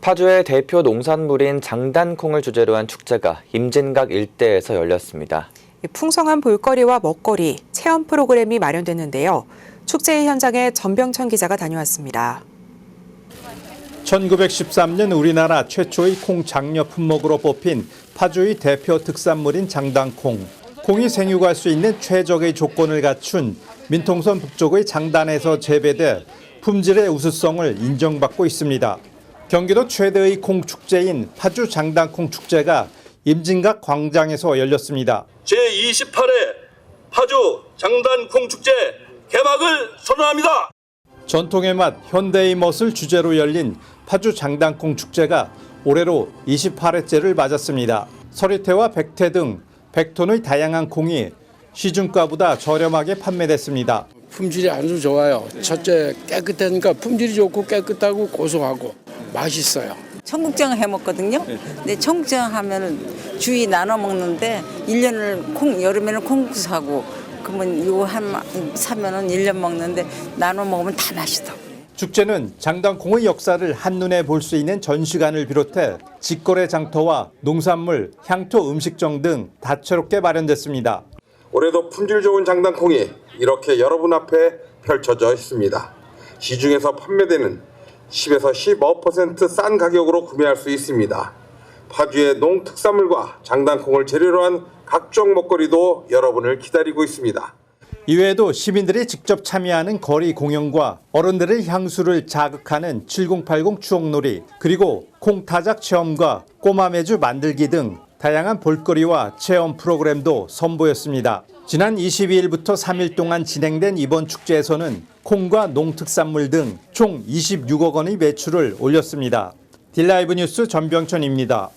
파주의 대표 농산물인 장단콩을 주제로 한 축제가 임진각 일대에서 열렸습니다. 풍성한 볼거리와 먹거리, 체험 프로그램이 마련됐는데요. 축제 현장에 전병천 기자가 다녀왔습니다. 1913년 우리나라 최초의 콩 장려 품목으로 뽑힌 파주의 대표 특산물인 장단콩. 콩이 생육할 수 있는 최적의 조건을 갖춘 민통선 북쪽의 장단에서 재배돼 품질의 우수성을 인정받고 있습니다. 경기도 최대의 콩 축제인 파주 장단콩 축제가 임진각 광장에서 열렸습니다. 제28회 파주 장단콩 축제 개막을 선언합니다. 전통의 맛 현대의 멋을 주제로 열린 파주 장단콩 축제가 올해로 28회째를 맞았습니다. 서리태와 백태 등 100톤의 다양한 콩이 시중가보다 저렴하게 판매됐습니다. 품질이 아주 좋아요. 첫째 깨끗하니까 품질이 좋고 깨끗하고 고소하고 맛있어요. 청국장 해 먹거든요. 근데 청국장 하면은 주위 나눠 먹는데 일년을 콩, 여름에는 콩국수 하고 그러면 이거 한 사면은 일년 먹는데 나눠 먹으면 다 맛있어. 축제는 장단콩의 역사를 한눈에 볼 수 있는 전시관을 비롯해 직거래 장터와 농산물, 향토 음식점 등 다채롭게 마련됐습니다. 올해도 품질 좋은 장단콩이 이렇게 여러분 앞에 펼쳐져 있습니다. 시중에서 판매되는 10에서 15%싼 가격으로 구매할 수 있습니다. 파주의 농특산물과 장단콩을 재료로 한 각종 먹거리도 여러분을 기다리고 있습니다. 이외에도 시민들이 직접 참여하는 거리 공연과 어른들의 향수를 자극하는 7080 추억놀이 그리고 콩타작 체험과 꼬마 매주 만들기 등 다양한 볼거리와 체험 프로그램도 선보였습니다. 지난 22일부터 3일 동안 진행된 이번 축제에서는 콩과 농특산물 등 총 26억 원의 매출을 올렸습니다. 딜라이브 뉴스 전병천입니다.